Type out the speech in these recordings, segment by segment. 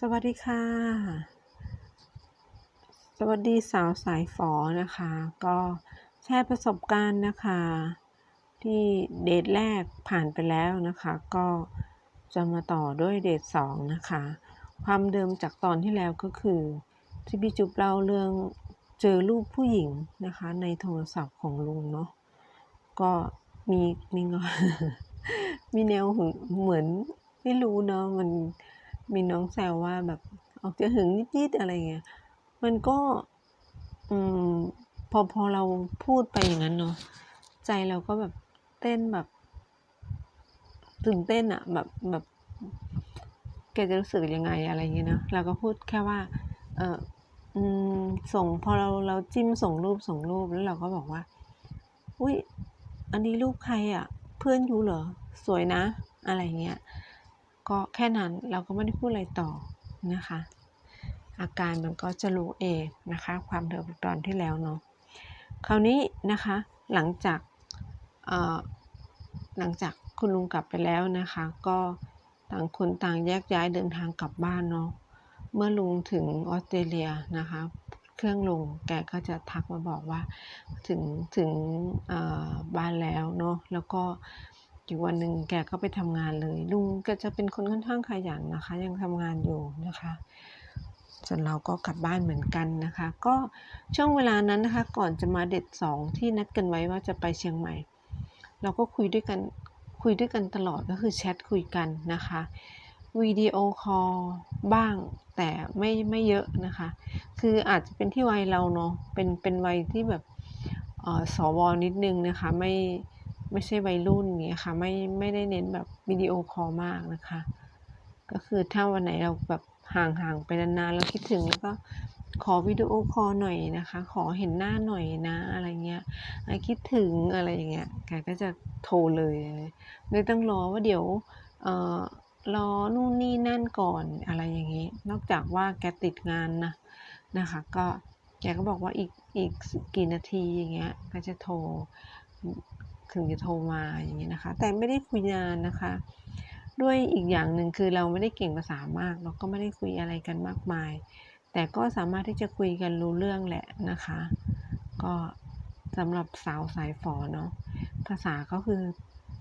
สวัสดีค่ะ สวัสดีสาวสายฝอนะคะ ก็แชร์ประสบการณ์นะคะ ที่เดทแรกผ่านไปแล้วนะคะ ก็จะมาต่อด้วยเดทสองนะคะ ความเดิมจากตอนที่แล้วก็คือ ที่พี่จุ๊บเล่าเรื่องเจอรูปผู้หญิงนะคะ ในโทรศัพท์ของลุงเนาะก็มีมีงอนมีแนวเหมือนไม่รู้เนาะมัน มีน้องแซวว่าแบบออกจะหึงนิดๆอะไรเงี้ย มันก็ อืม พอพอเราพูดไปอย่างนั้นเนาะ ใจเราก็แบบเต้นแบบตื่นเต้นอะแบบแบบ แกจะรู้สึกยังไงอะไรเงี้ยเนาะเราก็พูดแค่ว่า เอออืม ส่งพอเราเราจิ้มส่งรูปส่งรูปแล้วเราก็บอกว่า อุ้ยอันนี้รูปใครอะ่ะ เพื่อนยูเหรอ สวยนะ อะไรเงี้ย ก็แค่นั้นเราก็ไม่ได้พูดอะไรต่อนะคะ อาการมันก็จะรู้เองนะคะ ความเดิมตอนที่แล้วเนาะคราวนี้นะคะหลังจากหลังจากคุณลุงกลับไปแล้วนะคะ ก็ต่างคนต่างแยกย้ายเดินทางกลับบ้านเนาะเมื่อลุงถึงออสเตรเลียนะคะ เครื่องลงแกก็จะทักมาบอกว่าถึงถึงบ้านแล้วเนาะแล้วก็ อีกวันหนึ่งแกก็ไปทำงานเลย ลุงก็จะเป็นคนค่อนข้างขยันนะคะ ยังทำงานอยู่นะคะส่วนเราก็กลับบ้านเหมือนกันนะคะ ก็ช่วงเวลานั้นนะคะ ก่อนจะมาเด็ดสองที่นัดกันไว้ว่าจะไปเชียงใหม่ เราก็คุยด้วยกันคุยด้วยกันตลอดก็คือแชทคุยกันนะคะวิดีโอคอลบ้างแต่ไม่ไม่เยอะนะคะ คืออาจจะเป็นที่วัยเราเนาะเป็นเป็นวัยที่แบบสวนิดนึงนะคะไม่ ไม่ใช่วัยรุ่นเงี้ยค่ะ ไม่ไม่ได้เน้นแบบวิดีโอคอลมากนะคะ ก็คือถ้าวันไหนเราแบบห่างๆไปนานๆแล้วคิดถึงแล้วก็ขอวิดีโอคอลหน่อยนะคะ ขอเห็นหน้าหน่อยนะอะไรเงี้ยคิดถึงอะไรอย่างเงี้ยแกก็จะโทรเลยไม่ต้องรอว่าเดี๋ยวเอ่อรอนู่นนี่นั่นก่อนอะไรอย่างงี้ นอกจากว่าแกติดงานนะนะคะ ก็แกก็บอกว่าอีกอีกกี่นาทีอย่างเงี้ยก็จะโทร ถึงจะโทรมาอย่างเงี้ยนะคะ แต่ไม่ได้คุยนานนะคะ ด้วยอีกอย่างหนึ่งคือเราไม่ได้เก่งภาษามาก เราก็ไม่ได้คุยอะไรกันมากมาย แต่ก็สามารถที่จะคุยกันรู้เรื่องแหละนะคะ ก็สำหรับสาวสายฝอเนาะภาษาก็คือ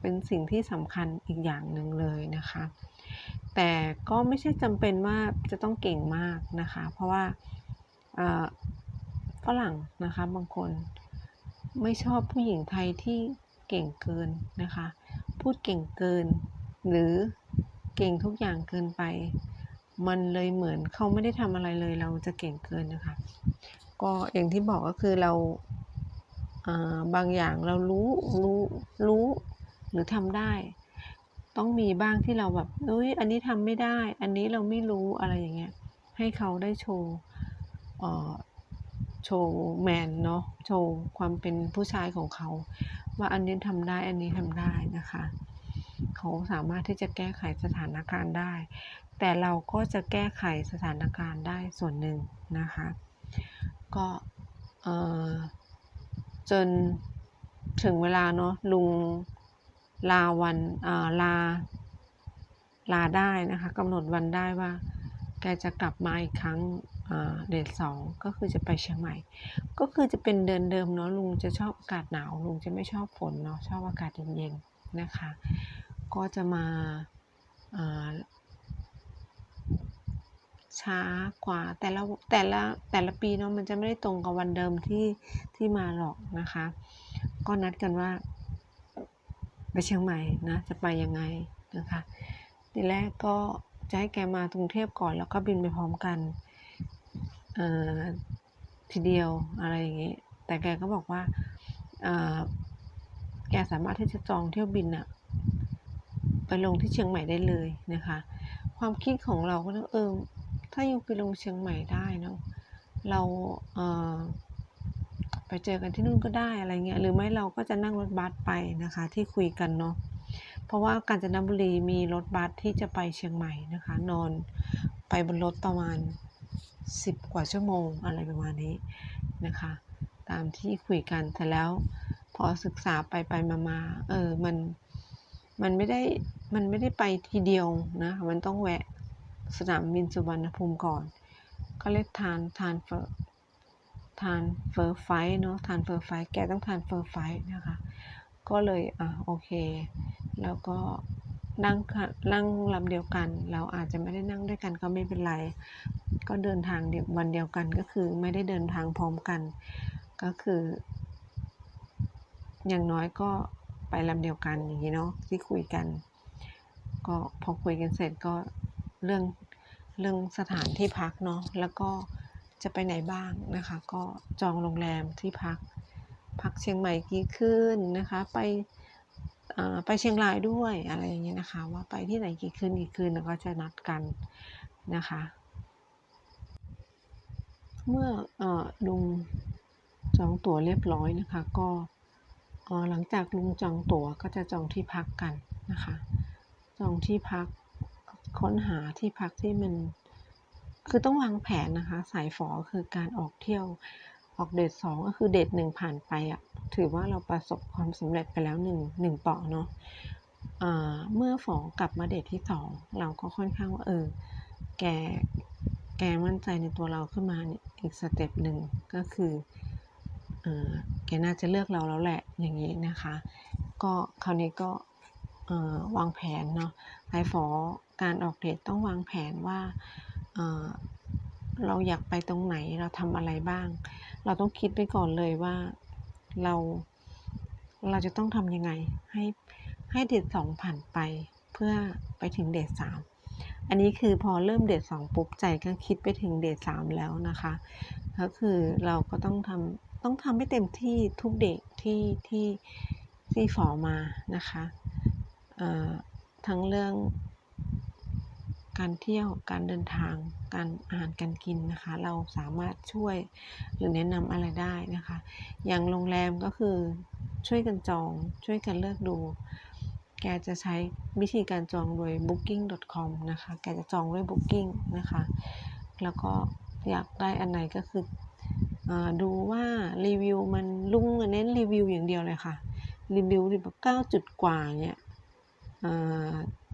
เป็นสิ่งที่สำคัญอีกอย่างหนึ่งเลยนะคะ แต่ก็ไม่ใช่จำเป็นว่าจะต้องเก่งมากนะคะ เพราะว่าฝรั่งนะคะบางคนไม่ชอบผู้หญิงไทยที่ เก่งเกินนะคะ พูดเก่งเกิน หรือเก่งทุกอย่างเกินไป มันเลยเหมือนเขาไม่ได้ทำอะไรเลยเราจะเก่งเกินนะคะ ก็อย่างที่บอกก็คือเราบางอย่างเรารู้รู้รู้หรือทำได้ ต้องมีบ้างที่เราแบบเอ้ยอันนี้ทำไม่ได้ อันนี้เราไม่รู้อะไรอย่างเงี้ยให้เขาได้โชว์ โชว์แมนเนาะโชว์ความเป็นผู้ชายของเขา ว่าอันนี้ทำได้อันนี้ทำได้นะคะ เขาสามารถที่จะแก้ไขสถานการณ์ได้ แต่เราก็จะแก้ไขสถานการณ์ได้ส่วนหนึ่งนะคะ ก็จนถึงเวลาเนาะลุงลาวันลาลาได้นะคะกำหนดวันได้ว่า แกจะกลับมาอีกครั้งเดือนสองก็คือจะไปเชียงใหม่ ก็คือจะเป็นเดินเดิมเนาะลุงจะชอบอากาศหนาวลุงจะไม่ชอบฝนเนาะชอบอากาศเย็นๆนะคะ ก็จะมาช้ากว่าแต่ละแต่ละแต่ละปีเนาะมันจะไม่ได้ตรงกับวันเดิมที่ที่มาหรอกนะคะ ก็นัดกันว่า ไปเชียงใหม่นะจะไปยังไงนะคะทีแรกก็ จะให้แกมากรุงเทพก่อนแล้วก็บินไปพร้อมกันทีเดียวอะไรอย่างนี้แต่แกก็บอกว่าแกสามารถที่จะจองเที่ยวบินอะไปลงที่เชียงใหม่ได้เลยนะคะ ความคิดของเราก็ต้องเออถ้าอยู่ไปลงเชียงใหม่ได้เนาะเราเไปเจอกันที่นู่นก็ได้อะไรเงี้ยหรือไม่เราก็จะนั่งรถบัสไปนะคะ ที่คุยกันเนาะ เพราะว่ากาญจนบุรีมีรถบัสที่จะไปเชียงใหม่นะคะ นอนไปบนรถประมาณ 10 กว่าชั่วโมงอะไรประมาณนี้นะคะ ตามที่คุยกันแต่แล้วพอศึกษาไปไปมามาเออมันมันไม่ได้มันไม่ได้ไปทีเดียวนะมันต้องแวะสนามบินสุวรรณภูมิก่อน ก็เรียกทานทานเฟอร์ทานเฟอร์ไฟเนาะทานเฟอร์ไฟแกต้องทานเฟอร์ไฟนะคะ ก็เลยอะโอเค แล้วก็นั่งนั่งลำเดียวกัน เราอาจจะไม่ได้นั่งด้วยกันก็ไม่เป็นไร ก็เดินทางเดียววันเดียวกันก็คือไม่ได้เดินทางพร้อมกัน ก็คือ อย่างน้อยก็ไปลำเดียวกันอย่างนี้เนาะที่คุยกัน ก็พอคุยกันเสร็จก็เรื่องเรื่องสถานที่พักเนาะแล้วก็จะไปไหนบ้างนะคะ ก็จองโรงแรมที่พัก พักเชียงใหม่กี่คืนนะคะ ไป ไปเชียงรายด้วยอะไรอย่างเงี้ยนะคะ ว่าไปที่ไหนกี่คืนกี่คืนแล้วก็จะนัดกันนะคะ เมื่ออลุงจองตั๋วเรียบร้อยนะคะ ก็หลังจากลุงจองตั๋วก็จะจองที่พักกันนะคะ จองที่พักค้นหาที่พักที่มันคือต้องวางแผนนะคะ สายฝอคือการออกเที่ยว ออกเดทสองก็คือเดทหนึ่งผ่านไปอะ่ะถือว่าเราประสบความสำเร็จไปแล้วหนึ่งหนึ่งเปาะเนาะเมื่อฝองกลับมาเดทที่สองเราก็ค่อนข้างว่าเออแกแกมั่นใจในตัวเราขึ้นมาเนี่ยอีกสเต็ปหนึ่งก็คืออแกน่าจะเลือกเราแล้วแหละอย่างนี้นะคะ ก็คราวนี้ก็วางแผนเนาะสายฝอการออกเดทต้องวางแผนว่าเเราอยากไปตรงไหนเราทำอะไรบ้าง เราต้องคิดไปก่อนเลยว่าเราเราจะต้องทำยังไงให้ให้เดทสองผ่านไปเพื่อไปถึงเดทสามอันนี้คือพอเริ่มเดทสองปุ๊บใจก็คิดไปถึงเดทสามแล้วนะคะ ก็คือเราก็ต้องทำต้องทำให้เต็มที่ทุกเดทที่ที่ที่ฝอมานะคะทั้งเรื่อง การเที่ยวการเดินทางการอาหารการกินนะคะ เราสามารถช่วยหรือแนะนำอะไรได้นะคะ อย่างโรงแรมก็คือช่วยกันจอง ช่วยกันเลือกดู แกจะใช้วิธีการจองโดย booking.com นะคะ แกจะจองด้วย booking นะคะ แล้วก็อยากได้อันไหนก็คืออดูว่ารีวิวมันลุงเน้นรีวิวอย่างเดียวเลยค่ะ รีวิวแบบเก้าจุดกว่าเนี่ย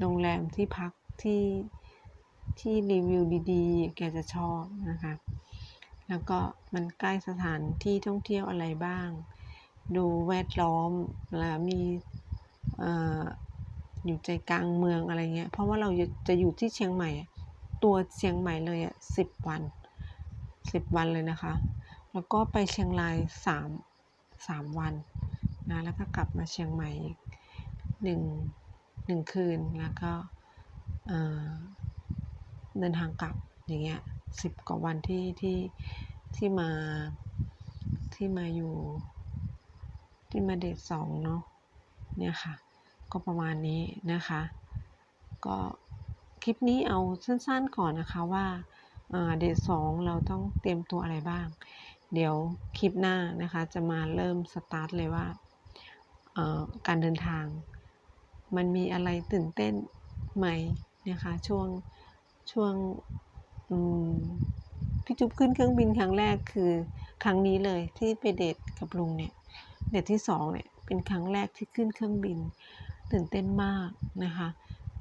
โรงแรมที่พักที่ ที่รีวิวดีๆ แกจะชอบนะคะ แล้วก็มันใกล้สถานที่ท่องเที่ยวอะไรบ้าง ดูแวดล้อมแล้วมีออยู่ใจกลางเมืองอะไรเงี้ย เพราะว่าเราจะอยู่ที่เชียงใหม่ ตัวเชียงใหม่เลยอะสิบวันสิบวันเลยนะคะ แล้วก็ไปเชียงรายสามสามวันนะ แล้วก็กลับมาเชียงใหม่อีกหนึ่งหนึ่งคืน แล้วก็ เดินทางกลับอย่างเงี้ยสิบกว่าวันที่ที่ที่มาที่มาอยู่ ที่มาเดทสองเนาะเนี่ยค่ะ ก็ประมาณนี้นะคะ ก็คลิปนี้เอาสั้นๆก่อนนะคะว่าเดทสองเราต้องเตรียมตัวอะไรบ้าง เดี๋ยวคลิปหน้านะคะจะมาเริ่มสตาร์ทเลยว่าการเดินทาง มันมีอะไรตื่นเต้นไหมนะคะช่วง ช่วงพี่จุ๊บขึ้นเครื่องบินครั้งแรกคือครั้งนี้เลยที่ไปเดทกับลุงเนี่ยเดทที่สองเนี่ยเป็นครั้งแรกที่ขึ้นเครื่องบิน ตื่นเต้นมากนะคะ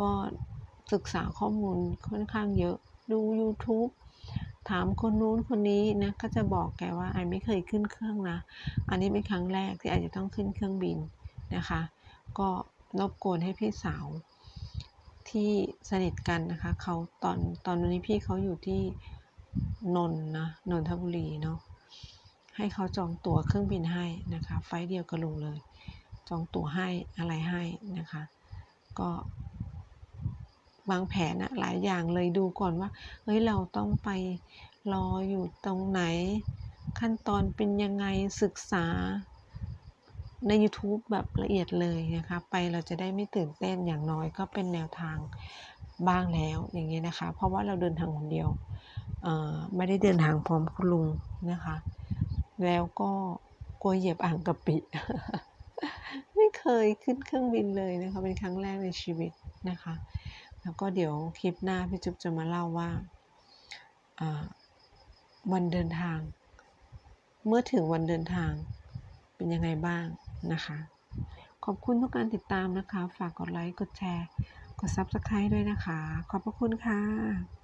ก็ศึกษาข้อมูลค่อนข้างเยอะดู YouTube ถามคนนู้นคนนี้นะก็จะบอกแกว่าไอไม่เคยขึ้นเครื่องนะ อันนี้เป็นครั้งแรกที่ไอจะต้องขึ้นเครื่องบินนะคะ ก็รบกวนให้พี่สาว ที่สนิทกันนะคะเขาตอนตอนนี้พี่เขาอยู่ที่นนท์นะนนทบุรีเนาะให้เขาจองตั๋วเครื่องบินให้นะคะไฟเดียวกับลุงเลย จองตั๋วให้อะไรให้นะคะ ก็วางแผนอะหลายอย่างเลยดูก่อนว่าเฮ้ยเราต้องไปรออยู่ตรงไหน ขั้นตอนเป็นยังไงศึกษา ใน YouTube แบบละเอียดเลยนะคะ ไปเราจะได้ไม่ตื่นเต้นอย่างน้อยก็เป็นแนวทางบ้างแล้วอย่างเงี้ยนะคะ เพราะว่าเราเดินทางคนเดียวไม่ได้เดินทางพร้อมคุณลุงนะคะ แล้วก็กลัวเหยียบอ่างกะปิ ไม่เคยขึ้นเครื่องบินเลยนะคะ เป็นครั้งแรกในชีวิตนะคะ แล้วก็เดี๋ยวคลิปหน้าพี่จุ๊บจะมาเล่าว่าวันเดินทาง เมื่อถึงวันเดินทางเป็นยังไงบ้าง นะคะ ขอบคุณทุกการติดตามนะคะ ฝากกดไลค์ กดแชร์ กด Subscribe ด้วยนะคะ ขอบพระคุณค่ะ